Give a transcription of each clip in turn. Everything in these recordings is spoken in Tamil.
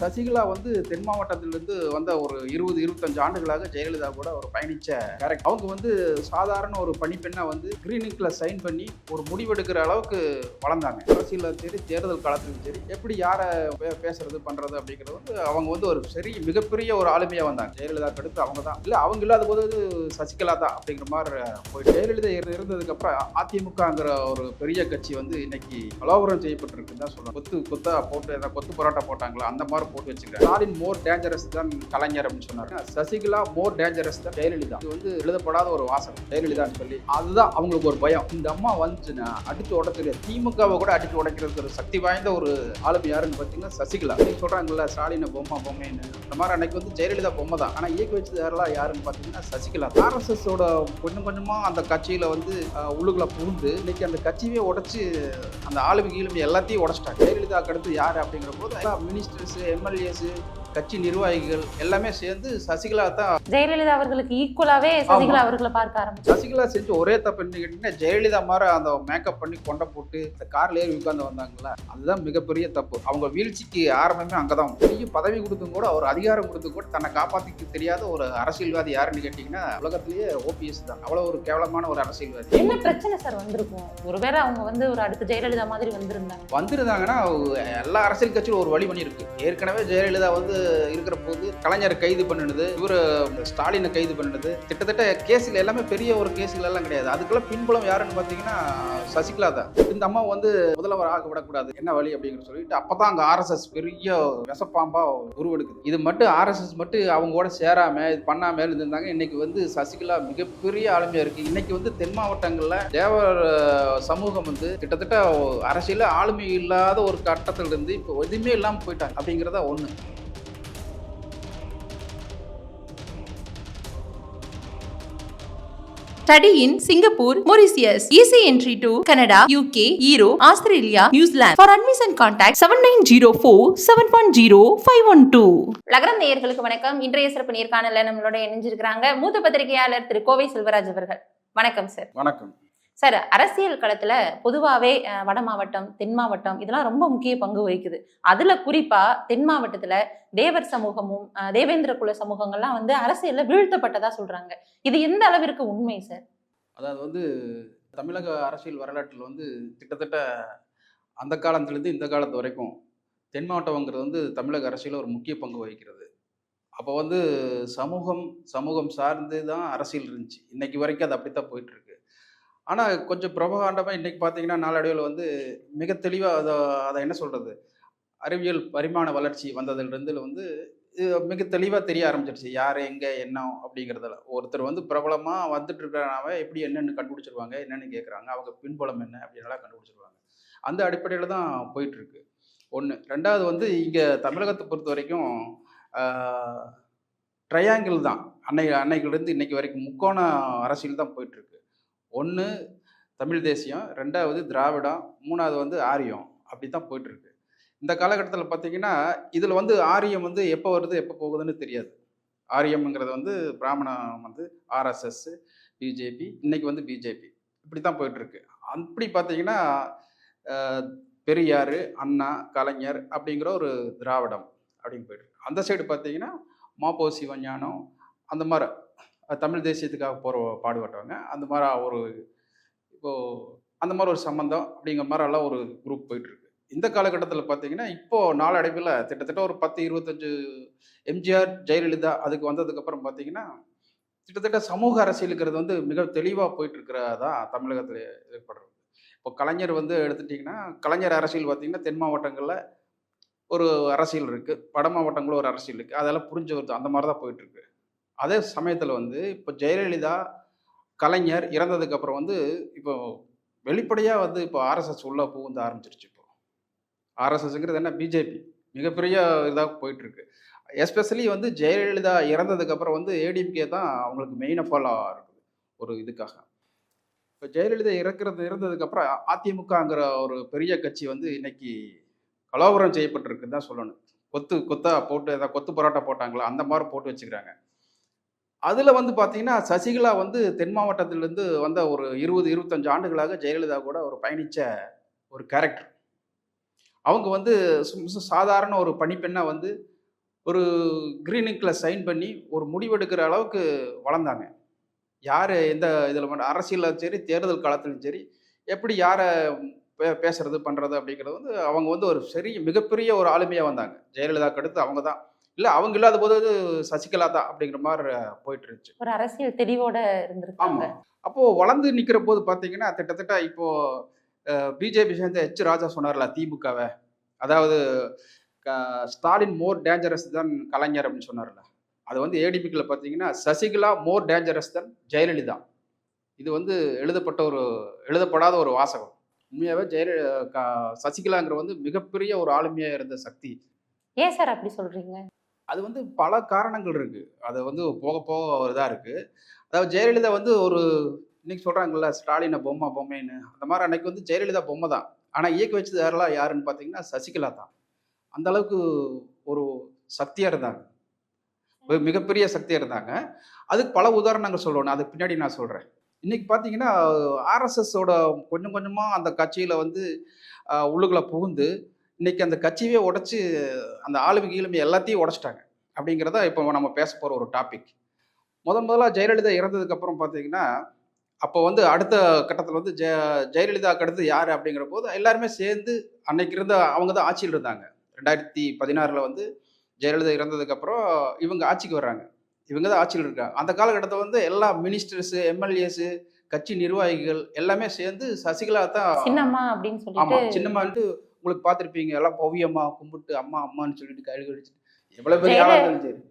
சசிகலா வந்து தென் மாவட்டத்திலிருந்து வந்த ஒரு இருபது இருபத்தஞ்சு ஆண்டுகளாக ஜெயலலிதா கூட ஒரு பயணிச்ச கேரக்டர் அவங்க வந்து சாதாரண ஒரு பணிப்பெண்ணை வந்து கிரீனிக்ல சைன் பண்ணி ஒரு முடிவெடுக்கிற அளவுக்கு வளர்ந்தாங்க. அரசியலில் சரி தேர்தல் காலத்திலும் சரி எப்படி யாரை பே- பேசுறது பண்றது அப்படிங்கிறது வந்து அவங்க வந்து ஒரு சரி மிகப்பெரிய ஒரு ஆளுமையாக வந்தாங்க. ஜெயலலிதா அடுத்து அவங்க தான். இல்லை அவங்க இல்லாத போது சசிகலா தான் அப்படிங்கிற மாதிரி போய் ஜெயலலிதா இருந்ததுக்கப்புறம் இருந்ததுக்கு அப்புறம் அதிமுகங்கிற ஒரு பெரிய கட்சி வந்து இன்னைக்கு கலவரம் செய்யப்பட்டிருக்குன்னு தான் சொல்லலாம் கொத்து கொத்தா போட்டு ஏதாவது கொத்து போராட்டம் போட்டாங்களா? அந்த மாதிரி போட்டு வச்சுக்கிறாங்க ஸ்டாலின் மோர் டேஞ்சரஸ் தான் கலைஞர் அப்படின்னு சொன்னாங்க சசிகலா மோர் டேஞ்சரஸ் தான் ஜெயலலிதா. இது வந்து எழுதப்படாத ஒரு வாசகம் ஜெயலலிதான்னு சொல்லி. அதுதான் அவங்களுக்கு ஒரு பயம். இந்த அம்மா வந்துச்சுன்னா அடிச்சு உடைச்சிரு. திமுகவை கூட அடிச்சு உடைக்கிறதுக்கு ஒரு சக்தி வாய்ந்த ஒரு ஆளுமை யாருன்னு பார்த்தீங்கன்னா சசிகலா. சொல்றாங்கல்ல ஸ்டாலினை பொம்மை பொம்மைன்னு. அந்த மாதிரி அன்னைக்கு வந்து ஜெயலலிதா பொம்மை தான். ஆனால் இயக்கி வச்சது யாரெல்லாம் யாருன்னு பார்த்தீங்கன்னா சசிகலா. ஆர்எஸ்எஸோட கொஞ்சம் கொஞ்சமா அந்த கட்சியில வந்து உள்ளுக்குள்ள புகுந்து இன்னைக்கு அந்த கட்சியே உடைச்சு அந்த ஆளுமை கீழுமை எல்லாத்தையும் உடைச்சிட்டாங்க. ஜெயலலிதாக்கு அடுத்து யார் அப்படிங்கிற போது மினிஸ்டர்ஸ் எம்எல்ஏஸ் கட்சி நிர்வாகிகள் எல்லாமே சேர்ந்து சசிகலா தான் ஜெயலலிதா அவர்களுக்கு ஈக்குவலாவே சசிகலா அவர்களை பார்க்க ஆரம்பிச்சு. சசிகலா செஞ்ச ஒரே தப்பு என்ன ஜெயலலிதா மாதிரி அந்த மேக்கப் பண்ணி கொண்டை போட்டு இந்த கார்ல ஏறி உட்கார்ந்து வந்தாங்கல்ல அதுதான் மிகப்பெரிய தப்பு. அவங்க வீழ்ச்சிக்கு ஆரம்பமே அங்கதான். பெரிய பதவி கொடுத்தும் கூட ஒரு அதிகாரம் கொடுத்தும் கூட தன்னை காப்பாத்திக்க தெரியாத ஒரு அரசியல்வாதி யாருன்னு கேட்டீங்கன்னா உலகத்திலேயே ஓபிஎஸ் தான். அவ்வளவு ஒரு கேவலமான ஒரு அரசியல்வாதி. என்ன பிரச்சனை சார் வந்திருக்கும்? ஒருவேளை அவங்க வந்து ஒரு அடுத்த ஜெயலலிதா மாதிரி வந்திருந்தாங்க. வந்திருந்தாங்கன்னா எல்லா அரசியல் கட்சியும் ஒரு வழி பண்ணியிருக்கு. ஏற்கனவே ஜெயலலிதா வந்து இருக்கிற போது கலைஞரை கைது பண்ணினது இவர் ஸ்டாலினை கைது பண்ணினது. கிட்டத்தட்ட கேஸில் எல்லாமே பெரிய ஒரு கேஸுகள் எல்லாம் கிடையாது. அதுக்கெல்லாம் பின்புலம் யாருன்னு பார்த்தீங்கன்னா சசிகலா தான் இந்த அம்மா வந்து முதல்வர் ஆக விடக்கூடாது என்ன வழி அப்படிங்கிற சொல்லிட்டு அப்போ தான் அங்கே ஆர்எஸ்எஸ் பெரிய விஷப்பாம்பா உருவெடுக்குது. இது மட்டும் ஆர்எஸ்எஸ் மட்டும் அவங்க கூட சேராம இது பண்ணாமல் இருந்திருந்தாங்க. இன்னைக்கு வந்து சசிகலா மிகப்பெரிய ஆளுமையாக இருக்குது இன்னைக்கு வந்து தென் மாவட்டங்களில் தேவர் சமூகம் வந்து கிட்டத்தட்ட அரசியல ஆளுமை இல்லாத ஒரு கட்டத்திலிருந்து இப்போ எதுவுமே இல்லாமல் போயிட்டாங்க. அப்படிங்கிறத ஒண்ணு Study in Singapore, Mauritius. Easy entry to Canada, UK, Europe, Australia, New Zealand. For admission contact 7904 710 512. லகரம் நேயர்களுக்கு வணக்கம் இன்றைய சிறப்பு நேர்காணல நம்மளோட இணைஞ்சிருக்கிறாங்க மூத்த பத்திரிகையாளர் திரு கோவை செல்வராஜ் அவர்கள் வணக்கம் சார் வணக்கம் சார் அரசியல் களத்துல பொதுவாகவே வட மாவட்டம் தென் மாவட்டம் இதெல்லாம் ரொம்ப முக்கிய பங்கு வகிக்குது. அதுல குறிப்பா தென் மாவட்டத்துல தேவர் சமூகமும் தேவேந்திர குல சமூகங்கள்லாம் வந்து அரசியல்ல வீழ்த்தப்பட்டதா சொல்றாங்க. இது எந்த அளவிற்கு உண்மை சார்? அதாவது வந்து தமிழக அரசியல் வரலாற்றில் வந்து கிட்டத்தட்ட அந்த காலத்துலேருந்து இந்த காலத்து வரைக்கும் தென் மாவட்டம்ங்கிறது வந்து தமிழக அரசியலில் ஒரு முக்கிய பங்கு வகிக்கிறது. அப்போ வந்து சமூகம் சமூகம் சார்ந்து தான் அரசியல் இருந்துச்சு. இன்னைக்கு வரைக்கும் அது அப்படித்தான் போயிட்டுருக்கு ஆனால் கொஞ்சம் பிரபகாண்டமாக இன்றைக்கி பார்த்தீங்கன்னா நாளடைவில் வந்து மிக தெளிவாக அதை அதை என்ன சொல்கிறது அறிவியல் பரிமாண வளர்ச்சி வந்ததுலேருந்து வந்து மிக தெளிவாக தெரிய ஆரம்பிச்சிருச்சு. யார் எங்கே என்ன அப்படிங்கிறதுல. ஒருத்தர் வந்து பிரபலமாக வந்துட்டு எப்படி என்னென்னு கண்டுபிடிச்சிருவாங்க என்னென்னு கேட்குறாங்க அவங்க பின்புலம் என்ன அப்படின்னலாம் கண்டுபிடிச்சிருவாங்க. அந்த அடிப்படையில் தான் போயிட்டுருக்கு. ஒன்று ரெண்டாவது வந்து இங்கே தமிழகத்தை பொறுத்த வரைக்கும் ட்ரையாங்கிள் தான். அன்னை அன்னைக்கிலேருந்து இன்னைக்கு வரைக்கும் முக்கோண அரசியல் தான் போயிட்டுருக்கு. ஒன்று தமிழ் தேசியம் ரெண்டாவது திராவிடம் மூணாவது வந்து ஆரியம். அப்படி தான் போயிட்டுருக்கு. இந்த காலகட்டத்தில் பார்த்தீங்கன்னா இதில் வந்து ஆரியம் வந்து எப்போ வருது எப்போ போகுதுன்னு தெரியாது. ஆரியம்ங்கிறது வந்து பிராமணம் வந்து ஆர்எஸ்எஸ் பிஜேபி இன்னைக்கு வந்து பிஜேபி இப்படி தான் போயிட்டுருக்கு. அப்படி பார்த்தீங்கன்னா பெரியார் அண்ணா கலைஞர் அப்படிங்கிற ஒரு திராவிடம் அப்படின்னு போயிட்டு அந்த சைடு பார்த்தீங்கன்னா மாப்போ சிவஞானம் அந்த மாதிரி தமிழ் தேசியத்துக்காக போகிற பாடுபட்டவங்க. அந்த மாதிரி ஒரு இப்போது அந்த மாதிரி ஒரு சம்மந்தம் அப்படிங்கிற மாதிரிலாம் ஒரு குரூப் போயிட்டுருக்கு. இந்த காலகட்டத்தில் பார்த்தீங்கன்னா இப்போது நாளடைவில் கிட்டத்தட்ட ஒரு பத்து இருபத்தஞ்சு எம்ஜிஆர் ஜெயலலிதா அதுக்கு வந்ததுக்கப்புறம் பார்த்தீங்கன்னா கிட்டத்தட்ட சமூக அரசியலுங்கிறது வந்து மிக தெளிவாக போயிட்டு இருக்கிறதா தமிழகத்தில் ஏற்படுறது. இப்போ கலைஞர் வந்து எடுத்துட்டிங்கன்னா கலைஞர் அரசியல் பார்த்தீங்கன்னா தென் மாவட்டங்களில் ஒரு அரசியல் இருக்குது வட மாவட்டங்களும் ஒரு அரசியல் இருக்குது அதெல்லாம் புரிஞ்சு வருது அந்த மாதிரி தான் போயிட்டுருக்கு. அதே சமயத்தில் வந்து இப்போ ஜெயலலிதா கலைஞர் இறந்ததுக்கப்புறம் வந்து இப்போ வெளிப்படையாக வந்து இப்போ ஆர்எஸ்எஸ் உள்ள புகுந்து ஆரம்பிச்சிருச்சு இப்போ. ஆர்எஸ்எஸ்ங்கிறது என்ன பிஜேபி மிகப்பெரிய இதாக போயிட்டுருக்கு. எஸ்பெஷலி வந்து ஜெயலலிதா இறந்ததுக்கப்புறம் வந்து ஏடிஎம்கே தான் அவங்களுக்கு மெயினாக ஃபாலோ இருக்குது ஒரு இதுக்காக. இப்போ ஜெயலலிதா இறக்கிறது இறந்ததுக்கப்புறம் அதிமுகங்கிற ஒரு பெரிய கட்சி வந்து இன்னைக்கு கலவரம் செய்யப்பட்டிருக்குன்னு தான் சொல்லணும். கொத்து கொத்தா போட்டு ஏதாவது கொத்து பரோட்டா போட்டாங்களா அந்த மாதிரி போட்டு வச்சுக்கிறாங்க. அதில் வந்து பார்த்தீங்கன்னா சசிகலா வந்து தென் மாவட்டத்திலேருந்து வந்த ஒரு இருபது இருபத்தஞ்சு ஆண்டுகளாக ஜெயலலிதா கூட ஒரு பயணித்த ஒரு கேரக்டர் அவங்க வந்து சாதாரண ஒரு பணிப்பெண்ணை வந்து ஒரு க்ரீனிங்கில் சைன் பண்ணி ஒரு முடிவெடுக்கிற அளவுக்கு வளர்ந்தாங்க. யார் எந்த இதில் அரசியலும் சரி தேர்தல் காலத்திலும் சரி எப்படி யாரை பே பேசுறது பண்ணுறது அப்படிங்கிறது வந்து அவங்க வந்து ஒரு சரி மிகப்பெரிய ஒரு ஆளுமையாக வந்தாங்க. ஜெயலலிதாக்கு அடுத்து அவங்க தான் இல்லை அவங்க இல்லாத போது அது சசிகலா தான் அப்படிங்கிற மாதிரி போயிட்டு இருந்துச்சு ஒரு அரசியல் தெளிவோட இருந்திருக்காங்க. ஆமாம் அப்போது வளர்ந்து நிற்கிற போது பார்த்தீங்கன்னா கிட்டத்தட்ட இப்போ பிஜேபி சேர்ந்த எச் ராஜா சொன்னார்ல திமுகவை. அதாவது ஸ்டாலின் மோர் டேஞ்சரஸ் தான் கலைஞர் அப்படின்னு சொன்னார்ல. அது வந்து ஏடிபிக்கில் பார்த்தீங்கன்னா Sasikala more dangerous than Jayalalithaa. இது வந்து எழுதப்பட்ட ஒரு எழுதப்படாத ஒரு வாசகம். உண்மையாகவே ஜெயல சசிகலாங்கிற வந்து மிகப்பெரிய ஒரு ஆளுமையாக இருந்த சக்தி. ஏன் சார் அப்படி சொல்றீங்க? அது வந்து பல காரணங்கள் இருக்கு. அது வந்து போக போக ஒரு இதாக இருக்கு. அதாவது ஜெயலலிதா வந்து ஒரு இன்னைக்கு சொல்றாங்கல்ல ஸ்டாலினை பொம்மை பொம்மைன்னு. அந்த மாதிரி அன்னைக்கு வந்து ஜெயலலிதா பொம்மை தான். ஆனால் இயக்கி வச்சது யாரெல்லாம்? யாருன்னு பார்த்தீங்கன்னா சசிகலா தான். அந்த அளவுக்கு ஒரு சக்தியாக இருந்தாங்க ஒரு மிகப்பெரிய சக்தியாக இருந்தாங்க அதுக்கு பல உதாரணங்கள் சொல்லணும் அதுக்கு பின்னாடி நான் சொல்கிறேன் இன்னைக்கு பார்த்தீங்கன்னா ஆர்எஸ்எஸோட கொஞ்சம் கொஞ்சமாக அந்த கட்சியில் வந்து உள்ளுக்குள்ள புகுந்து இன்னைக்கு அந்த கட்சியவே உடைச்சு அந்த ஆளுமை கீழுமை எல்லாத்தையும் உடைச்சிட்டாங்க. அப்படிங்கிறத இப்போ நம்ம பேச போகிற ஒரு டாபிக் முதன் முதலாக ஜெயலலிதா இறந்ததுக்கு அப்புறம் பார்த்தீங்கன்னா அப்போ வந்து அடுத்த கட்டத்தில் வந்து ஜெய ஜெயலலிதாவுக்கு அடுத்து யார் அப்படிங்கிற போது எல்லாருமே சேர்ந்து அன்னைக்கு இருந்த அவங்க தான் ஆட்சியில் இருந்தாங்க. ரெண்டாயிரத்தி பதினாறில் வந்து ஜெயலலிதா இறந்ததுக்கப்புறம் இவங்க ஆட்சிக்கு வர்றாங்க. இவங்க தான் ஆட்சியில் இருக்காங்க. அந்த காலகட்டத்தில் வந்து எல்லா மினிஸ்டர்ஸு எம்எல்ஏஸு கட்சி நிர்வாகிகள் எல்லாமே சேர்ந்து சசிகலா தான் சின்னம்மா அப்படின்னு ஆமா சொல்லிட்டு சின்னம்மான்ட்டு உங்களுக்கு பார்த்துருப்பீங்க எல்லாம் பவ்யமா கும்பிட்டு அம்மா அம்மான்னு சொல்லிட்டு கையில் கடிச்சு எவ்வளவு பெரிய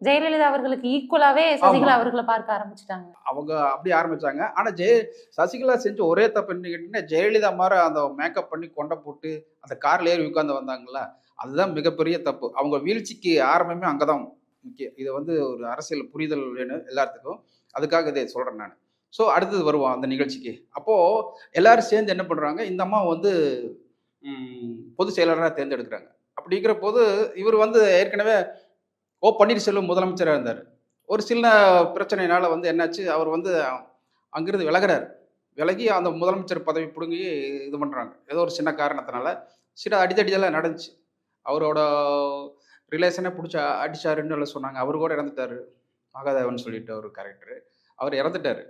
ஜெயலலிதா அவர்களுக்கு ஈக்குவலாவே சசிகலா. அவர்களை பார்க்க ஆரம்பிச்சிட்டாங்க. அவங்க அப்படி ஆரம்பிச்சாங்க. ஆனா ஜெய சசிகலா செஞ்ச ஒரே தப்பு என்ன கேட்டீங்கன்னா ஜெயலலிதா மாதிரி அந்த மேக்கப் பண்ணி கொண்டை போட்டு அந்த கார்ல ஏறி உட்கார்ந்து வந்தாங்கல்ல அதுதான் மிகப்பெரிய தப்பு. அவங்க வீழ்ச்சிக்கு ஆரம்பமே அங்கதான். முக்கியம் இது வந்து ஒரு அரசியல் புரிதல் வேணும் எல்லாத்துக்கும். அதுக்காக இதை சொல்றேன் நான். ஸோ அடுத்தது வருவோம் அந்த நிகழ்ச்சிக்கு. அப்போ எல்லாரும் சேர்ந்து என்ன பண்றாங்க இந்த அம்மா வந்து பொதுச் செயலாளராக தேர்ந்தெடுக்கிறாங்க. அப்படிங்கிற போது இவர் வந்து ஏற்கனவே ஓ பன்னீர்செல்வம் முதலமைச்சராக இருந்தார். ஒரு சின்ன பிரச்சனையினால் வந்து என்னாச்சு? அவர் வந்து அங்கிருந்து விலகிறார். விலகி அந்த முதலமைச்சர் பதவி பிடுங்கி இது பண்ணுறாங்க ஏதோ ஒரு சின்ன காரணத்தினால சில அடிதடியெல்லாம் நடந்துச்சு. அவரோட ரிலேஷனை பிடிச்ச அடிச்சாருன்னு எல்லாம் சொன்னாங்க. அவர் கூட இறந்துட்டாரு. மகாதேவன் சொல்லிட்டு ஒரு கேரக்டர். அவர் இறந்துட்டார்.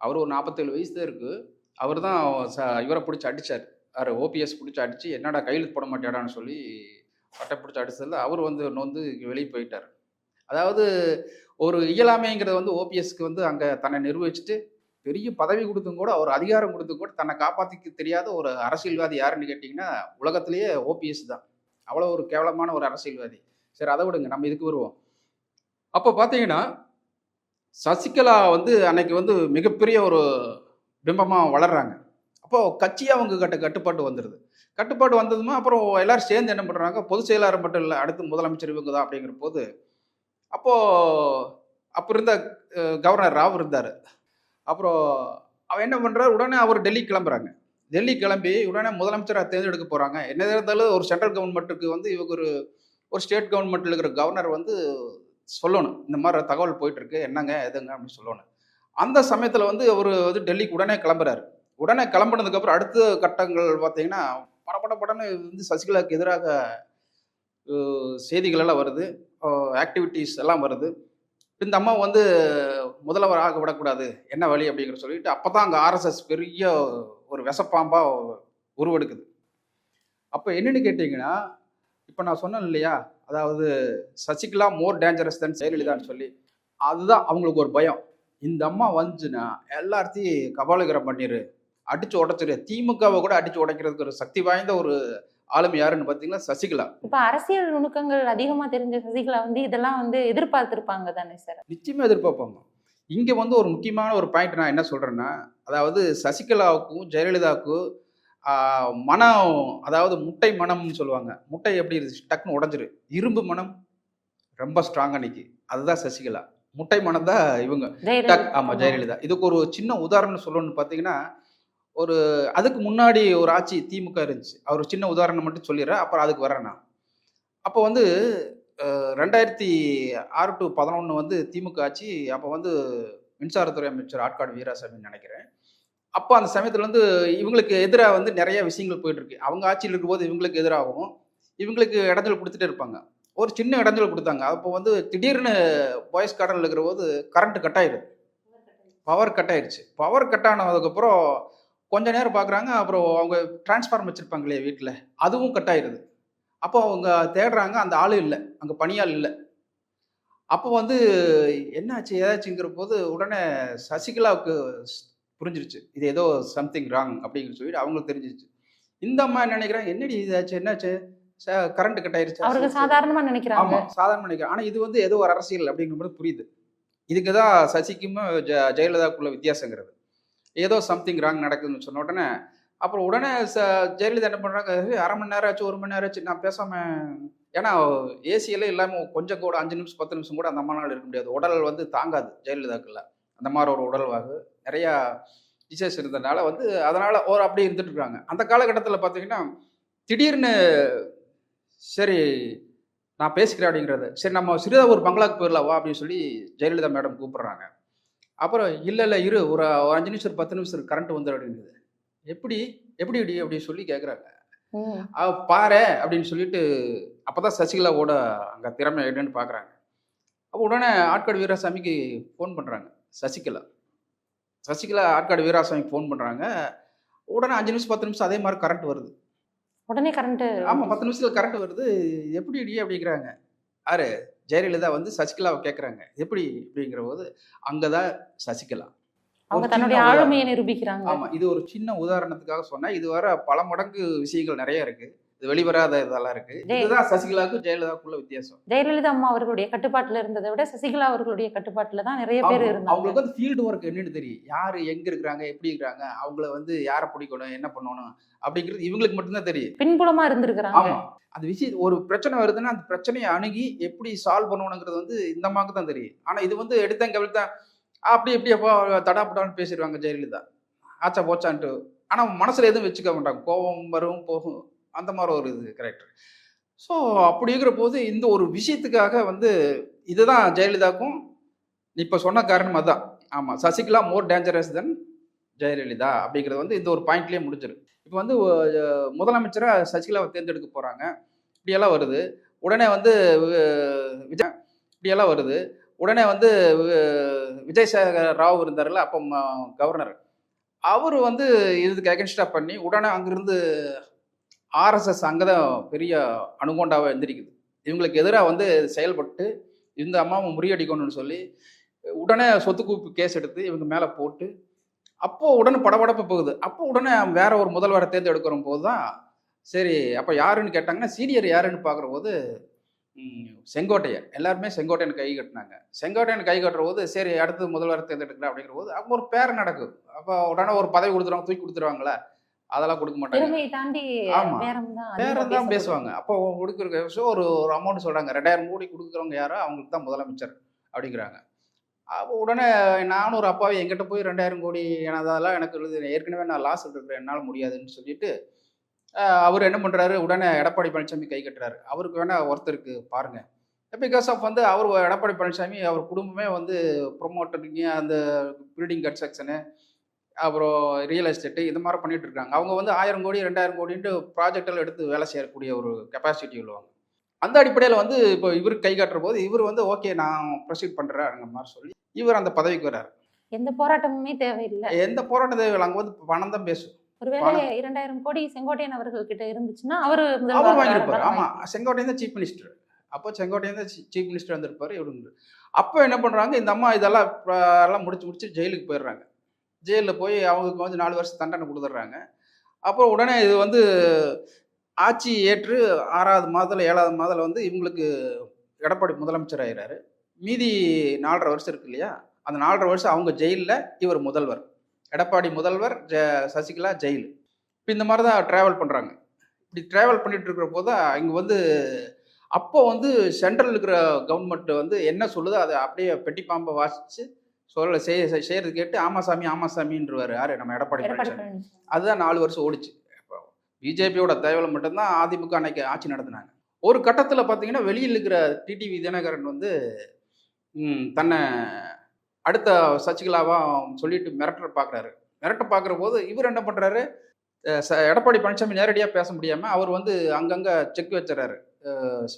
அவர் ஒரு நாற்பத்தேழு வயசு தான் இருக்குது அவர் தான் ச இவரை பிடிச்சி அடித்தார் யார் ஓபிஎஸ் பிடிச்சி அடித்து என்னடா கையில் போட மாட்டேடான்னு சொல்லி பட்டை பிடிச்சி அடிச்சதில் அவர் வந்து நொந்து வெளியே போயிட்டார். அதாவது ஒரு இயலாமைங்கிறது வந்து ஓபிஎஸ்க்கு வந்து அங்கே தன்னை நிர்வகிச்சுட்டு பெரிய பதவி கொடுத்தும் கூட ஒரு அதிகாரம் கொடுத்தும் கூட தன்னை காப்பாற்றிக்க தெரியாத ஒரு அரசியல்வாதி யாருன்னு கேட்டிங்கன்னா உலகத்திலேயே ஓபிஎஸ் தான். அவ்வளோ ஒரு கேவலமான ஒரு அரசியல்வாதி. சரி அதை விடுங்க நம்ம இதுக்கு வருவோம். அப்போ பார்த்தீங்கன்னா சசிகலா வந்து அன்னைக்கு வந்து மிகப்பெரிய ஒரு பிம்பமாக வளர்றாங்க. அப்போ கட்சி அவங்க கட்ட கட்டுப்பாட்டு வந்துடுது கட்டுப்பாடு வந்ததுமே அப்புறம் எல்லாரும் சேர்ந்து என்ன பண்ணுறாங்க பொதுச் செயலாளர் மட்டும் இல்லை அடுத்து முதலமைச்சர் இவங்க தான் அப்படிங்கிற போது அப்போது அப்போ இருந்த கவர்னர் ராவ் இருந்தார். அப்புறம் அவர் என்ன பண்ணுறாரு உடனே அவர் டெல்லி கிளம்புறாங்க. டெல்லி கிளம்பி உடனே முதலமைச்சராக தேர்ந்தெடுக்க போகிறாங்க என்ன இருந்தாலும் ஒரு சென்ட்ரல் கவர்மெண்ட்டுக்கு வந்து இவங்க ஒரு ஒரு ஸ்டேட் கவர்மெண்ட்டில் இருக்கிற கவர்னர் வந்து சொல்லணும். இந்த மாதிரி தகவல் போயிட்டுருக்கு என்னங்க எதுங்க அப்படின்னு சொல்லணும். அந்த சமயத்தில் வந்து அவர் வந்து டெல்லிக்கு உடனே கிளம்புறாரு. உடனே கிளம்புனதுக்கப்புறம் அடுத்த கட்டங்கள் பார்த்தீங்கன்னா படபட படன்னு வந்து சசிகலாவுக்கு எதிராக செய்திகள் எல்லாம் வருது. ஆக்டிவிட்டீஸ் எல்லாம் வருது. இந்த அம்மா வந்து முதல்வர் ஆக விடக்கூடாது என்ன வழி அப்படிங்கிற சொல்லிட்டு அப்போ தான் அங்கே ஆர்எஸ்எஸ் பெரிய ஒரு விஷப்பாம்பாக உருவெடுக்குது. அப்போ என்னென்னு கேட்டிங்கன்னா இப்போ நான் சொன்னேன் இல்லையா? அதாவது சசிகலா மோர் டேஞ்சரஸ் தன் செயலிதான்னு சொல்லி அதுதான் அவங்களுக்கு ஒரு பயம். இந்த அம்மா வந்துச்சுன்னா எல்லாத்தையும் கபாலகரம் பண்ணிடு அடிச்சு உடைச்சிரு. திமுகவை கூட அடிச்சு உடைக்கிறதுக்கு ஒரு சக்தி வாய்ந்த ஒரு ஆளுமை யாருன்னு பார்த்தீங்கன்னா சசிகலா. இப்ப அரசியல் நுணுக்கங்கள் அதிகமா தெரிஞ்ச சசிகலா வந்து இதெல்லாம் வந்து எதிர்பார்த்திருப்பாங்க தானே சார்? நிச்சயமா எதிர்பார்ப்பாங்க. இங்கே வந்து ஒரு முக்கியமான ஒரு பாயிண்ட் நான் என்ன சொல்கிறேன்னா அதாவது சசிகலாவுக்கும் ஜெயலலிதாவுக்கும் மனம் அதாவது முட்டை மனம்னு சொல்லுவாங்க. முட்டை எப்படி இருந்துச்சு டக்குன்னு உடஞ்சிரு. இரும்பு மனம் ரொம்ப ஸ்ட்ராங்காக நிற்கி அதுதான் சசிகலா. முட்டை மனம் தான் இவங்க டக் ஆமாம் ஜெயலலிதா. இதுக்கு ஒரு சின்ன உதாரணம் சொல்லணும்னு பார்த்தீங்கன்னா ஒரு அதுக்கு முன்னாடி ஒரு ஆட்சி திமுக இருந்துச்சு. அவர் சின்ன உதாரணம் மட்டும் சொல்லிடுறேன். அப்புறம் அதுக்கு வரேன் நான். அப்போ வந்து ரெண்டாயிரத்தி ஆறு டு பதினொன்று வந்து திமுக ஆட்சி அப்போ வந்து மின்சாரத்துறை அமைச்சர் ஆட்காடு வீராசாமின்னு நினைக்கிறேன். அப்போ அந்த சமயத்தில் வந்து இவங்களுக்கு எதிராக வந்து நிறைய விஷயங்கள் போயிட்டு இருக்கு. அவங்க ஆட்சியில் இருக்கும்போது இவங்களுக்கு எதிராகவும் இவங்களுக்கு இடைஞ்சல் கொடுத்துட்டே இருப்பாங்க. ஒரு சின்ன இடைஞ்சல் கொடுத்தாங்க. அப்போ வந்து திடீர்னு பாய்ஸ் கார்டனில் இருக்கிற போது கரண்ட் கட் ஆயிடுது. பவர் கட் ஆயிடுச்சு. பவர் கட் ஆனதுக்கப்புறம் கொஞ்ச நேரம் பார்க்குறாங்க அப்புறம் அவங்க டிரான்ஸ்ஃபார்ம் வச்சுருப்பாங்க இல்லையா வீட்டில் அதுவும் கட் ஆயிடுது அப்போ அவங்க தேடுறாங்க அந்த ஆள் இல்லை அங்கே பணியாள் இல்லை. அப்போ வந்து என்னாச்சு ஏதாச்சுங்கிற போது உடனே சசிகலாவுக்கு புரிஞ்சிருச்சு இது ஏதோ சம்திங் ராங் அப்படிங்கிற சொல்லிட்டு அவங்களுக்கு தெரிஞ்சிருச்சு. இந்த அம்மா என்ன நினைக்கிறாங்க என்னடி இதாச்சு என்னாச்சு? கரண்ட் கட் ஆயிருச்சு? அவருக்கு சாதாரணமா நினைக்கிறாங்க. ஆமா சாதாரண நினைக்கிறேன் ஆனா இது வந்து ஏதோ ஒரு அரசியல் அப்படிங்கிறது புரியுது. இதுக்கு தான் சசிக்கும் ஜ ஜெயலலிதாவுக்குள்ள வித்தியாசங்கிறது. ஏதோ சம்திங் ராங் நடக்குதுன்னு சொன்ன உடனே அப்புறம் உடனே ச ஜெயலலிதா என்ன பண்ணுறாங்க அரை மணி நேரம் ஆச்சு ஒரு மணி நேரம் ஆச்சு நான் பேசாம ஏன்னா ஏசியில் இல்லாமல் கொஞ்சம் கூட அஞ்சு நிமிஷம் பத்து நிமிஷம் கூட அந்த அம்மானால இருக்க முடியாது. உடல் வந்து தாங்காது ஜெயலலிதாக்குள்ள. அந்த மாதிரி ஒரு உடல்வாகு. நிறையா டிசீஸ் இருந்ததுனால வந்து அதனால் ஒரு அப்படியே இருந்துட்டு இருக்காங்க. அந்த காலகட்டத்தில் பார்த்தீங்கன்னா திடீர்னு சரி நான் பேசிக்கிறேன் அப்படிங்கிறது. சரி நம்ம சிறிதாக ஒரு பங்களாக்கு போயிடலாம் வா அப்படின்னு சொல்லி ஜெயலலிதா மேடம் கூப்பிட்றாங்க. அப்புறம் இல்லை இல்லை இரு ஒரு ஒரு அஞ்சு நிமிஷம் பத்து நிமிஷம் கரண்ட் வந்துடும் அப்படிங்குது எப்படி எப்படி இப்படி அப்படின்னு சொல்லி கேட்குறாங்க பாரு அப்படின்னு சொல்லிட்டு அப்பதான் சசிகலாவோட அங்க திறமை என்னன்னு பாக்குறாங்க. அப்போ உடனே ஆட்காடு வீராசாமிக்கு ஃபோன் பண்றாங்க சசிகலா. சசிகலா ஆட்காடு வீராசாமிக்கு ஃபோன் பண்றாங்க. உடனே அஞ்சு நிமிஷம் பத்து நிமிஷம் அதே மாதிரி கரண்ட் வருது. உடனே கரண்ட் ஆமா பத்து நிமிஷத்துல கரண்ட் வருது. எப்படி இடி அப்படிங்கிறாங்க. யாரு ஜெயலலிதா வந்து சசிகலாவை கேட்குறாங்க எப்படி? அப்படிங்கிற போது அங்கதான் சசிகலா. அவங்க தன்னுடைய. ஆளுமையை நிரூபிக்கிறாங்க. ஆமா இது ஒரு சின்ன உதாரணத்துக்காக சொன்னேன். இது வர பல மடங்கு விஷயங்கள் நிறைய இருக்கு. இது வெளிவராத இதெல்லாம் இருக்கு. இதுதான் சசிகலாவுக்கும் ஜெயலலிதாவுக்குள்ள வித்தியாசம். ஜெயலலிதா அம்மா அவர்களுடைய கட்டுப்பாட்டுல இருந்ததை விட சசிகலா அவர்களுடைய கட்டுப்பாட்டுல தான் நிறைய பேர். இருந்தாங்க. அவங்களுக்கு வந்து ஃபீல்டு ஒர்க் என்னன்னு தெரியும். யாரு எங்க இருக்கிறாங்க எப்படி இருக்கிறாங்க அவங்கள வந்து யாரை பிடிக்கணும் என்ன பண்ணணும் அப்படிங்கிறது இவங்களுக்கு மட்டும்தான் தெரியும். பின்புலமா இருந்திருக்கிறாங்க. ஆமா. அந்த விஷயம் ஒரு பிரச்சனை வருதுன்னா அந்த பிரச்சனையை அணுகி எப்படி சால்வ் பண்ணணுங்கிறது வந்து இந்த அம்மாவுக்கு தான் தெரியும். ஆனா இது வந்து எடுத்தேன் கவிழ்த்தேன் அப்படி இப்படி அப்போ தடாப்படான்னு பேசிடுவாங்க ஜெயலலிதா. ஆச்சா போச்சான்ட்டு. ஆனா மனசுல எதுவும் வச்சுக்க மாட்டாங்க. கோபம் வரும் போகும். அந்த மாதிரி ஒரு இது கரெக்டர் ஸோ அப்படி இருக்கிற போது இந்த ஒரு விஷயத்துக்காக வந்து இதுதான் ஜெயலலிதாவுக்கும் இப்போ சொன்ன காரணம் அதுதான் ஆமாம் Sasikala more dangerous than Jayalalithaa அப்படிங்கிறது வந்து இந்த ஒரு பாயிண்ட்லேயே முடிஞ்சிடும் இப்போ வந்து முதலமைச்சராக சசிகலாவை தேர்ந்தெடுக்க போகிறாங்க இப்படியெல்லாம் வருது. உடனே வந்து விஜய் இப்படியெல்லாம் வருது. உடனே வந்து விஜய் சேகர் ராவ் இருந்தார்ல அப்போ கவர்னர் அவர் வந்து இதுக்கு அகென்ஸ்டாக பண்ணி உடனே அங்கேருந்து ஆர்எஸ்எஸ் அங்கே தான் பெரிய அணுகொண்டாவை எழுந்திருக்குது இவங்களுக்கு எதிராக வந்து செயல்பட்டு இந்த அம்மாவை முறியடிக்கணும்னு சொல்லி உடனே சொத்து குவிப்பு கேஸ் எடுத்து இவங்க மேலே போட்டு அப்போது உடனே படபடப்பு போகுது. அப்போ உடனே வேற ஒரு முதல்வரை தேர்ந்தெடுக்கிற போது தான் சரி அப்போ யாருன்னு கேட்டாங்கன்னா சீனியர் யாருன்னு பார்க்குற போது செங்கோட்டையன் எல்லாருமே செங்கோட்டையன் கை கட்டினாங்க. செங்கோட்டையன் கை கட்டுற போது சரி அடுத்து முதல்வர் தேர்ந்தெடுக்கலாம் அப்படிங்கிற போது அப்போ ஒரு பேர் நடக்குது. அப்போ உடனே ஒரு பதவி கொடுத்துருவாங்க தூக்கி கொடுத்துருவாங்களா. அதெல்லாம் கொடுக்க மாட்டாங்க. பேரம் தான். பேசுவாங்க. அப்போ கொடுக்குற ஒரு ஒரு அமௌண்ட் சொல்றாங்க. ரெண்டாயிரம் கோடி கொடுக்குறவங்க யாரோ அவங்களுக்கு தான் முதலமைச்சர் அப்படிங்கிறாங்க. அப்போ உடனே நானும் ஒரு அப்பாவை என்கிட்ட போய் ரெண்டாயிரம் கோடி எனக்கு அதெல்லாம் எனக்கு எழுது ஏற்கனவே நான் லாஸ் இருக்கிறேன் என்னால் முடியாதுன்னு சொல்லிட்டு அவர் என்ன பண்றாரு? உடனே எடப்பாடி பழனிசாமி கை கட்டுறாரு. அவருக்கு வேணா ஒருத்தருக்கு பாருங்க. பிகாஸ் ஆஃப் வந்து அவர் எடப்பாடி பழனிசாமி அவர் குடும்பமே வந்து ப்ரொமோட்டரிங்க அந்த பில்டிங் கன்ஸ்ட்ரக்ஷனு அப்புறம் ரியல் எஸ்டேட்டு இது மாதிரி பண்ணிட்டு இருக்காங்க. அவங்க வந்து ஆயிரம் கோடி ரெண்டாயிரம் கோடின்ட்டு ப்ராஜெக்ட் எல்லாம் எடுத்து வேலை செய்யக்கூடிய ஒரு கெப்பாசிட்டி உள்ளவங்க அந்த அடிப்படையில் வந்து இப்போ இவர் கை காட்டுற போது இவர் வந்து ஓகே நான் ப்ரொசீட் பண்ணுறேன் மாதிரி சொல்லி இவர் அந்த பதவிக்கு வர்றாரு. எந்த போராட்டமுமே தேவையில்லை. எந்த போராட்ட தேவையில்லை. அங்கே வந்து பணம் தான் பேசும். ஒருவேளை இரண்டாயிரம் கோடி செங்கோட்டையன் அவர்கள் கிட்ட இருந்துச்சுன்னா அவரு அவர் வாங்கியிருப்பார். ஆமாம் செங்கோட்டையன் தான் சீஃப் மினிஸ்டர் அப்போ செங்கோட்டையன் தான் சீஃப் மினிஸ்டர் வந்திருப்பார் இவரு. அப்போ என்ன பண்ணுறாங்க இந்த அம்மா இதெல்லாம் எல்லாம் முடிச்சு முடிச்சு ஜெயிலுக்கு போயிடுறாங்க. ஜெயிலில் போய் அவங்களுக்கு வந்து நாலு வருஷம் தண்டனை கொடுத்துட்றாங்க. அப்போ உடனே இது வந்து ஆட்சி ஏற்று ஆறாவது மாதத்தில் ஏழாவது மாதத்தில் வந்து இவங்களுக்கு எடப்பாடி முதலமைச்சர் ஆகிறாரு மீதி நாலரை வருஷம் இருக்கு இல்லையா? அந்த நாலரை வருஷம் அவங்க ஜெயிலில் இவர் முதல்வர். எடப்பாடி முதல்வர் ஜ சசிகலா ஜெயில். இப்போ இந்த மாதிரி தான் ட்ராவல் பண்ணுறாங்க இப்படி ட்ராவல் பண்ணிட்டு இருக்கிற போது தான் இங்கே வந்து அப்போ வந்து சென்ட்ரல் இருக்கிற கவர்மெண்ட் வந்து என்ன சொல்லுதோ அதை அப்படியே பெட்டி பாம்பை வாசித்து சொல்ல செய்ய செய்யறது கேட்டு ஆமாசாமி ஆமாசாமின்றவாரு யாரு? நம்ம எடப்பாடி பழனிசாமி. அதுதான் நாலு வருஷம் ஓடிச்சு. இப்போ பிஜேபியோட தேவையில் மட்டும்தான் அதிமுக அன்னைக்கு ஆட்சி நடத்தினாங்க. ஒரு கட்டத்தில் பார்த்தீங்கன்னா வெளியில் இருக்கிற டிடிவி தினகரன் வந்து தன்னை அடுத்த சசிகலாவா சொல்லிட்டு மிரட்ட பார்க்குறாரு மிரட்ட பார்க்குற போது இவர் என்ன பண்ணுறாரு எடப்பாடி பழனிசாமி நேரடியாக பேச முடியாமல் அவர் வந்து அங்கங்கே செக் வச்சுறாரு.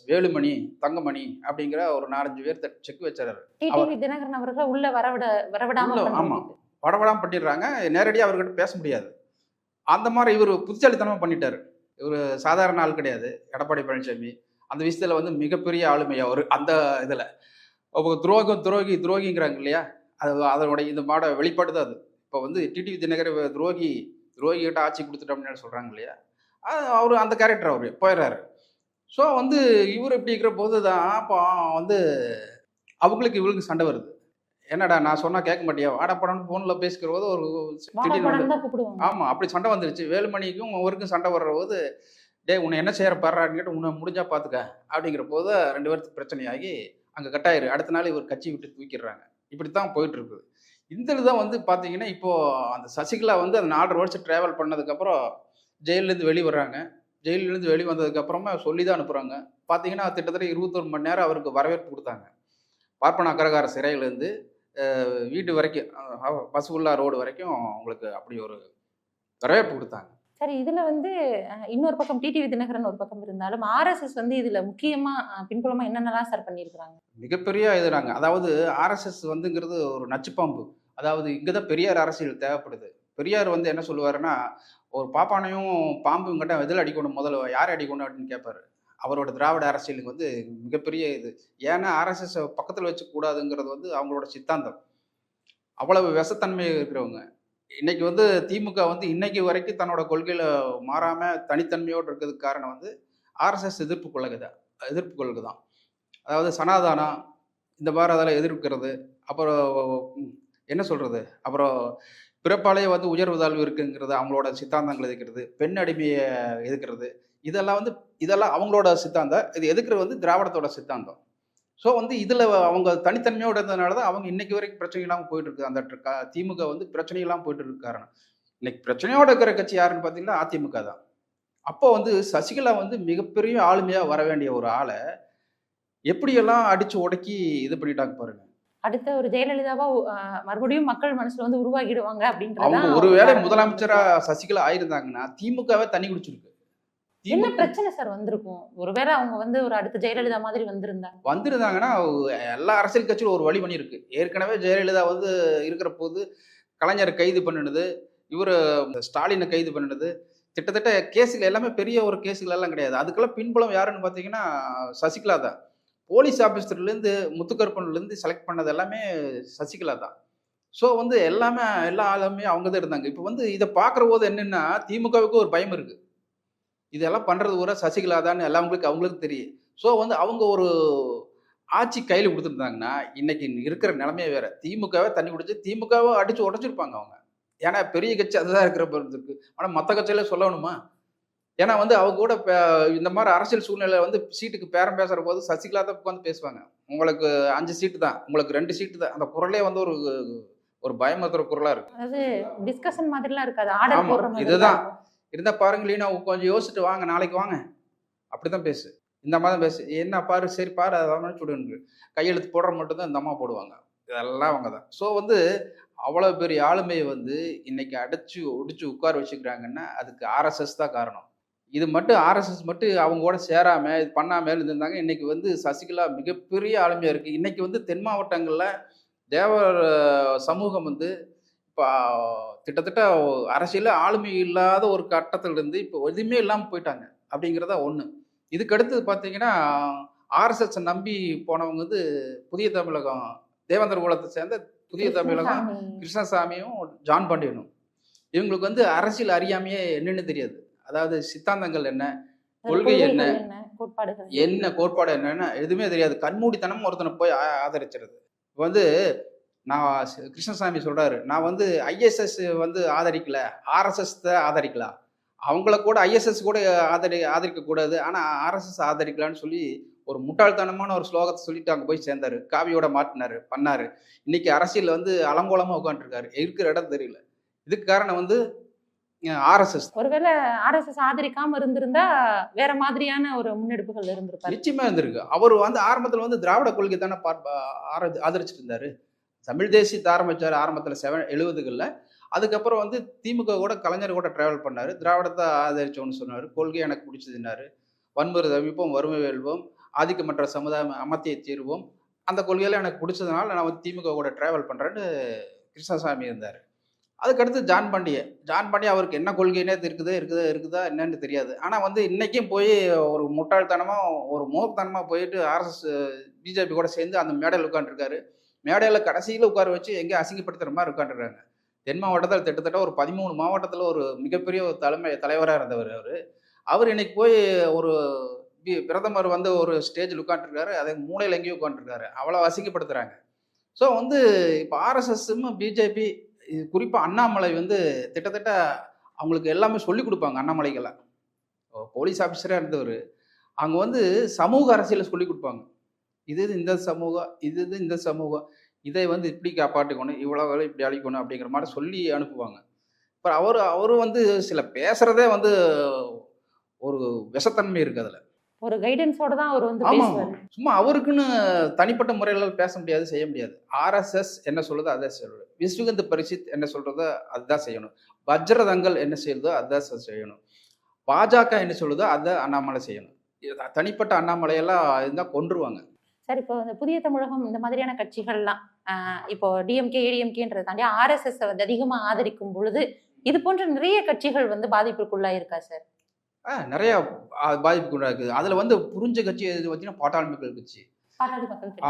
வேலுமணி தங்கமணி அப்படிங்கிற ஒரு நாலஞ்சு பேர் செக் வச்சுறாரு டிடிவி தினகரன் அவர்களை உள்ள வரவிட வரவிடாம ஆமா. படபடாம பண்ணிடுறாங்க. நேரடியாக அவர்கிட்ட பேச முடியாது. அந்த மாதிரி இவர் புத்திசாலித்தனமாக பண்ணிட்டாரு. இவர் சாதாரண ஆள் கிடையாது. எடப்பாடி பழனிசாமி அந்த விஷயத்தில் வந்து மிகப்பெரிய ஆளுமை அவர் அந்த இதில். துரோகம் துரோகி துரோகிங்கிறாங்க இல்லையா? அது அதனுடைய இந்த மாட வெளிப்பாடு தான் அது. இப்போ வந்து டிடிவி தினகர் துரோகி துரோகிகிட்ட ஆட்சி கொடுத்துட்டோம்னு சொல்கிறாங்க இல்லையா? அவர் அந்த கேரக்டர் அவர். போயிடுறாரு. ஸோ வந்து இவர் இப்படி இருக்கிற போது தான் அப்போ வந்து அவங்களுக்கு இவங்களுக்கு சண்டை வருது. என்னடா நான் சொன்னா கேட்க மாட்டியா? வாடா படம்னு ஃபோனில் பேசிக்கிற போது ஒரு ஆமாம் அப்படி சண்டை வந்துருச்சு. வேலுமணிக்கும் அவருக்கும் சண்டை வர்ற போது டேய் உன்னை என்ன செய்யற பாடுறான்னு கேட்டு உன்னை முடிஞ்சா பார்த்துக்க அப்படிங்கிற போது ரெண்டு பேருக்கு பிரச்சனையாகி அங்கே கட்டாயிரு. அடுத்த நாள் இவர் கட்சி விட்டு தூக்கிடுறாங்க. இப்படி தான் போயிட்டு இருக்குது. இந்த தான் வந்து பார்த்தீங்கன்னா இப்போ அந்த சசிகலா வந்து அந்த நாலரை வருஷம் ட்ராவல் பண்ணதுக்கப்புறம் ஜெயிலேருந்து வெளியே வர்றாங்க. ஜெயிலேருந்து வெளியே வந்ததுக்கப்புறமா சொல்லி தான் அனுப்புகிறாங்க பார்த்தீங்கன்னா கிட்டத்தட்ட இருபத்தொரு மணி நேரம் அவருக்கு வரவேற்பு கொடுத்தாங்க. பார்ப்பன அக்கரகார சிறையிலேருந்து வீட்டு வரைக்கும் அஹ், பசுவுல்லா ரோடு வரைக்கும் அவங்களுக்கு அப்படி ஒரு வரவேற்பு கொடுத்தாங்க. சரி இதுல வந்து இன்னொரு பக்கம் டிடிவி தினகரன் ஒரு பக்கம் இருந்தாலும் ஆர்எஸ்எஸ் வந்து இதுல முக்கியமா அஹ், பின்புலமா என்னென்னலாம் சார் பண்ணியிருக்கிறாங்க? மிகப்பெரிய இதுறாங்க அதாவது ஆர்எஸ்எஸ் வந்துங்கிறது ஒரு நச்சுப்பாம்பு. அதாவது இங்கே தான் பெரியார் அரசியல் தேவைப்படுது. பெரியார் வந்து என்ன சொல்லுவாருன்னா ஒரு பாப்பானையும் பாம்பு கிட்ட எதில் அடிக்கணும் முதல்ல யார் அடிக்கணும் அப்படின்னு கேட்பாரு. அவரோட திராவிட அரசியலுக்கு வந்து மிகப்பெரிய இது. ஏன்னா ஆர்எஸ்எஸ் பக்கத்தில் வச்சக்கூடாதுங்கிறது வந்து அவங்களோட சித்தாந்தம். அவ்வளவு விஷத்தன்மை இருக்கிறவங்க. இன்னைக்கு வந்து திமுக வந்து இன்னைக்கு வரைக்கும் தன்னோட கொள்கையில் மாறாமல் தனித்தன்மையோடு இருக்கிறதுக்கு காரணம் வந்து ஆர்எஸ்எஸ் எதிர்ப்பு கொள்கை தான் எதிர்ப்பு கொள்கை தான் அதாவது சனாதானம் இந்த மாதிரி அதில் எதிர்க்கிறது. அப்புறம் என்ன சொல்கிறது அப்புறம் பிறப்பாலே வந்து உயர்வு தாழ்வு இருக்குங்கிறது அவங்களோட சித்தாந்தங்கள் எதுக்கிறது? பெண் அடிமையை எதுக்கிறது? இதெல்லாம் வந்து இதெல்லாம் அவங்களோட சித்தாந்தம். இது எதுக்குறது வந்து திராவிடத்தோட சித்தாந்தம். ஸோ வந்து இதில் அவங்க தனித்தன்மையோடு இருந்ததுனால தான் அவங்க இன்னைக்கு வரைக்கும் பிரச்சனை இல்லாமல் போயிட்டு இருக்கு அந்த திமுக வந்து பிரச்சனை இல்லாமல் போயிட்டு இருக்கு காரணம். இன்னைக்கு பிரச்சனையோட இருக்கிற கட்சி யாருன்னு பார்த்தீங்கன்னா அதிமுக தான். அப்போ வந்து சசிகலா வந்து மிகப்பெரிய ஆளுமையாக வர வேண்டிய ஒரு ஆளை எப்படியெல்லாம் அடித்து உடக்கி இது பண்ணிட்டாங்க பாருங்க. அடுத்த ஒரு ஜெயலலிதாவா மறுபடியும் மக்கள் மனசுல வந்து உருவாகிடுவாங்க அப்படின்றத அவங்க ஒருவேளை முதலமைச்சரா சசிகலா ஆயிருந்தாங்கன்னா திமுகவே தண்ணி குடிச்சிருக்கு. என்ன பிரச்சனை சார் வந்திருக்கும்? ஒருவேளை அவங்க வந்து ஒரு அடுத்த ஜெயலலிதா மாதிரி வந்திருந்தா. வந்திருந்தாங்கன்னா எல்லா அரசியல் கட்சியும் ஒரு வழி பண்ணியிருக்கு. ஏற்கனவே ஜெயலலிதா வந்து இருக்கிற போது கலைஞரை கைது பண்ணினது இவர் ஸ்டாலினை கைது பண்ணினது. கிட்டத்தட்ட கேஸுகள் எல்லாமே பெரிய ஒரு கேஸுகள் எல்லாம் கிடையாது. அதுக்கெல்லாம் பின்புலம் யாருன்னு பார்த்தீங்கன்னா சசிகலா தான். போலீஸ் ஆஃபீஸர்லேருந்து முத்துக்கருப்பன்லேருந்து செலக்ட் பண்ணது எல்லாமே சசிகலா தான். ஸோ வந்து எல்லாமே எல்லா ஆளுமே அவங்க தான் இருந்தாங்க. இப்போ வந்து இதை பார்க்குற போது என்னென்னா திமுகவுக்கு ஒரு பயம் இருக்குது இதெல்லாம் பண்ணுறது கூட சசிகலா தான் எல்லாவங்களுக்கு அவங்களுக்கு தெரியும். ஸோ வந்து அவங்க ஒரு ஆட்சி கையில் கொடுத்துருந்தாங்கன்னா இன்னைக்கு இருக்கிற நிலைமையே வேற. திமுகவை தண்ணி குடிச்சு திமுகவை அடித்து உடச்சிருப்பாங்க அவங்க. ஏன்னா பெரிய கட்சி அதுதான் இருக்கிற இருக்கு ஆனால் மற்ற கட்சியில சொல்லணுமா? ஏன்னா வந்து அவங்க கூட இந்த மாதிரி அரசியல் சூழ்நிலை வந்து சீட்டுக்கு பேரம் பேசுற போது சசிகலா தான் உட்காந்து பேசுவாங்க. உங்களுக்கு அஞ்சு சீட்டு தான் உங்களுக்கு ரெண்டு சீட்டு தான். அந்த குரலே வந்து ஒரு ஒரு பயமுறுத்துற குரலா இருக்கு. அதாவது டிஸ்கஷன் மாதிரிலாம் இருக்காது ஆர்டர் ஆமா, போடுற மாதிரி இதுதான். தான் இருக்கும். இருந்தா பாருங்க லீனா கொஞ்சம் யோசிச்சுட்டு வாங்க நாளைக்கு வாங்க. அப்படிதான் பேசு. இந்த மாதிரி தான் பேசு. என்ன பாரு சரி பாரு அதான் சுடுன்னு கையெழுத்து போடுற மட்டும் தான் இந்த அம்மா போடுவாங்க. இதெல்லாம் அவங்க தான். ஸோ வந்து அவ்வளோ பெரிய ஆளுமையை வந்து இன்னைக்கு அடைச்சு ஒடிச்சு உட்கார வச்சுக்கிறாங்கன்னா அதுக்கு ஆர்எஸ்எஸ் தான் காரணம். இது மட்டும் ஆர்எஸ்எஸ் மட்டும் அவங்க கூட சேராம இது பண்ணாம இருந்திருந்தாங்க. இன்னைக்கு வந்து சசிகலா மிகப்பெரிய ஆளுமையா இருக்கு. இன்னைக்கு வந்து தென் மாவட்டங்கள்ல தேவர் சமூகம் வந்து இப்போ கிட்டத்தட்ட அரசியல ஆளுமை இல்லாத ஒரு கட்டத்துல இருந்து இப்போ எதுவுமே இல்லாமல் போயிட்டாங்க அப்படிங்கிறதா ஒன்று இதுக்கு அடுத்தது பார்த்தீங்கன்னா ஆர்எஸ்எஸ் நம்பி போனவங்க வந்து புதிய தமிழகம் தேவேந்திர குலத்தை சேர்ந்த புதிய தமிழகம் கிருஷ்ணசாமி. கிருஷ்ணசாமியும் ஜான் பாண்டியனும். இவங்களுக்கு வந்து அரசியல் அறியாமையே என்னன்னு தெரியாது. அதாவது சித்தாந்தங்கள் என்ன? கொள்கை என்ன? என்ன? கோட்பாடு என்னன்னு எதுவுமே தெரியாது. கண்மூடித்தனம் ஒருத்தனை போய் ஆதரிச்சிருது. இப்ப வந்து நான் கிருஷ்ணசாமி சொல்றாரு நான் வந்து ஐஎஸ்எஸ் வந்து ஆதரிக்கல. ஆர்எஸ்எஸ் தான் ஆதரிக்கலாம் அவங்கள கூட ஐஎஸ்எஸ் கூட ஆதரி ஆதரிக்க கூடாது. ஆனா ஆர்எஸ்எஸ் ஆதரிக்கலாம்னு சொல்லி ஒரு முட்டாள்தனமான ஒரு ஸ்லோகத்தை சொல்லிட்டு அங்க போய் சேர்ந்தாரு. காவியோட மாட்டினாரு பண்ணாரு. இன்னைக்கு அரசியல் வந்து அலங்கோலமா உட்காந்துருக்காரு இருக்கிற இடம் தெரியல. இதுக்கு காரணம் வந்து ஆர்எஸ்எஸ். ஒருவேளை ஆர்எஸ்எஸ் ஆதரிக்காம இருந்திருந்தா வேற மாதிரியான ஒரு முன்னெடுப்புகள் இருந்திருப்பாரு. நிச்சயமா இருந்திருக்கு. அவர் வந்து ஆரம்பத்துல வந்து திராவிட கொள்கை தானே ஆதரிச்சிட்டு இருந்தாரு. தமிழ் தேசியத்தை ஆரம்பிச்சார் ஆரம்பத்துல செவன் எழுபதுகளில். அதுக்கப்புறம் வந்து திமுக கூட கலைஞர் கூட டிராவல் பண்ணார். திராவிடத்தை ஆதரிச்சோன்னு சொன்னார். கொள்கை எனக்கு பிடிச்சதுன்னாரு வன்முறை தவிப்போம் வறுமை வெல்வோம் ஆதிக்கமற்ற சமுதாயம் அமர்த்தியை தீர்வோம். அந்த கொள்கையில எனக்கு பிடிச்சதுனால நான் வந்து திமுக கூட டிராவல் பண்ணுறேன்னு கிருஷ்ணசாமி இருந்தார். அதுக்கடுத்து ஜான் பாண்டிய. ஜான் பாண்டிய அவருக்கு என்ன கொள்கைனே இருக்குது இருக்குதா இருக்குதா என்னன்னு தெரியாது. ஆனால் வந்து இன்றைக்கும் போய் ஒரு முட்டாள்தனமாக ஒரு மூர்த்தனமாக போயிட்டு ஆர்எஸ்எஸ் பிஜேபி கூட சேர்ந்து அந்த மேடையில் உட்காந்துருக்காரு மேடையில் கடைசியில் உட்கார வச்சு எங்கே அசிங்கப்படுத்துகிற மாதிரி உட்காந்துருக்காங்க தென் மாவட்டத்தில் கிட்டத்தட்ட ஒரு பதிமூணு மாவட்டத்தில் ஒரு மிகப்பெரிய ஒரு தலைமை தலைவராக இருந்தவர் அவர். அவர் இன்னைக்கு போய் ஒரு பி- பிரதமர் வந்து ஒரு ஸ்டேஜில் உட்காந்துருக்காரு அதே மூளையில் எங்கேயும் உட்காந்துருக்காரு அவ்வளோ அசிங்கப்படுத்துகிறாங்க ஸோ வந்து இப்போ ஆர்எஸ்எஸ்ஸும் பிஜேபி இது குறிப்பாக அண்ணாமலை வந்து கிட்டத்தட்ட அவங்களுக்கு எல்லாமே சொல்லி கொடுப்பாங்க அண்ணாமலைக்கெல்லாம் போலீஸ் ஆஃபீஸராக இருந்தவர். அவங்க வந்து சமூக அரசியலை சொல்லி கொடுப்பாங்க. இது இது இந்த சமூகம் இது இது இந்த சமூகம் இதை வந்து இப்படி காப்பாற்றிக்கணும் இவ்வளோ வேலை இப்படி அழிக்கணும் அப்படிங்கிற மாதிரி சொல்லி அனுப்புவாங்க. இப்போ அவர் அவர் வந்து சில பேசுகிறதே வந்து ஒரு விஷத்தன்மை இருக்குது அதில். ஒரு கைடன்ஸோட தான் அவர் வந்து ஆமா பேசுவாரு. சும்மா அவருக்குன்னு தனிப்பட்ட முறையில் பேச முடியாது செய்ய முடியாது. ஆர்எஸ்எஸ் என்ன சொல்லுதோ அதான் சொல்லணும் விஸ்வகந்த பரிசித் என்ன சொல்றதோ அதுதான் செய்யணும். வஜ்ரதங்கள் என்ன செய்யுதோ அதுதான் செய்யணும். பாஜக என்ன சொல்லுதோ அதை அண்ணாமலை செய்யணும். தனிப்பட்ட அண்ணாமலையெல்லாம் இருந்தால் கொன்றுவாங்க. சார் இப்போ இந்த புதிய தமிழகம் இந்த மாதிரியான கட்சிகள்லாம் இப்போ டிஎம்கே ஏடிஎம்கேன்றதை தாண்டி ஆர்எஸ்எஸ் வந்து அதிகமா ஆதரிக்கும் பொழுது இது போன்ற நிறைய கட்சிகள் வந்து பாதிப்புக்குள்ளா இருக்கா சார்? நிறைய பாதிப்புக்கு உண்டாக்குது அதில் வந்து புரிஞ்ச கட்சி எது பார்த்தீங்கன்னா பாட்டாளி மக்கள் கட்சி.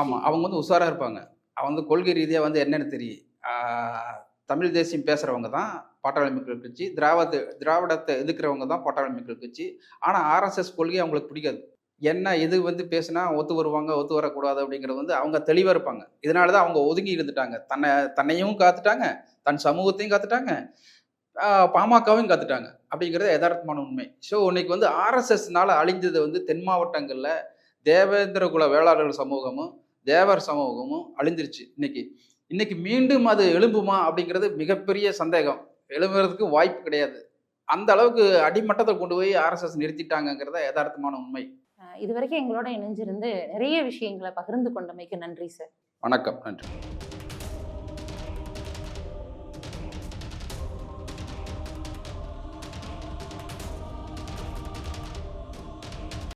ஆமாம் அவங்க வந்து உஷாராக இருப்பாங்க. அவங்க வந்து கொள்கை ரீதியாக வந்து என்னன்னு தெரியும் தமிழ் தேசியம் பேசுகிறவங்க தான் பாட்டாளி மக்கள் கட்சி. திராவிட திராவிடத்தை எதிர்க்கிறவங்க தான் பாட்டாளி மக்கள் கட்சி ஆனால் ஆர்எஸ்எஸ் கொள்கை அவங்களுக்கு பிடிக்காது. என்ன இது வந்து பேசுனா ஒத்து வருவாங்க ஒத்து வரக்கூடாது அப்படிங்கிறது வந்து அவங்க தெளிவாக இருப்பாங்க. இதனால தான் அவங்க ஒதுங்கி இருந்துட்டாங்க. தன்னை தன்னையும் காத்துட்டாங்க தன் சமூகத்தையும் காத்துட்டாங்க. ஆஹ், பாமகவையும் காத்துட்டாங்க. அப்படிங்கிறது யதார்த்தமான உண்மை. ஸோ இன்னைக்கு வந்து ஆர்எஸ்எஸ்னால அழிஞ்சது வந்து தென் மாவட்டங்களில் தேவேந்திர குல வேளாளர்கள் சமூகமும் தேவர் சமூகமும் அழிஞ்சிருச்சு இன்னைக்கு. இன்னைக்கு மீண்டும் அது எழும்புமா அப்படிங்கிறது மிகப்பெரிய சந்தேகம். எழும்புறதுக்கு வாய்ப்பு கிடையாது. அந்த அளவுக்கு அடிமட்டத்தை கொண்டு போய் ஆர்எஸ்எஸ் நிறுத்திட்டாங்கங்கிறத யதார்த்தமான உண்மை. ஆஹ் இது வரைக்கும் எங்களோட இணைஞ்சிருந்து நிறைய விஷயங்களை பகிர்ந்து கொண்டமைக்கு நன்றி சார். வணக்கம். நன்றி.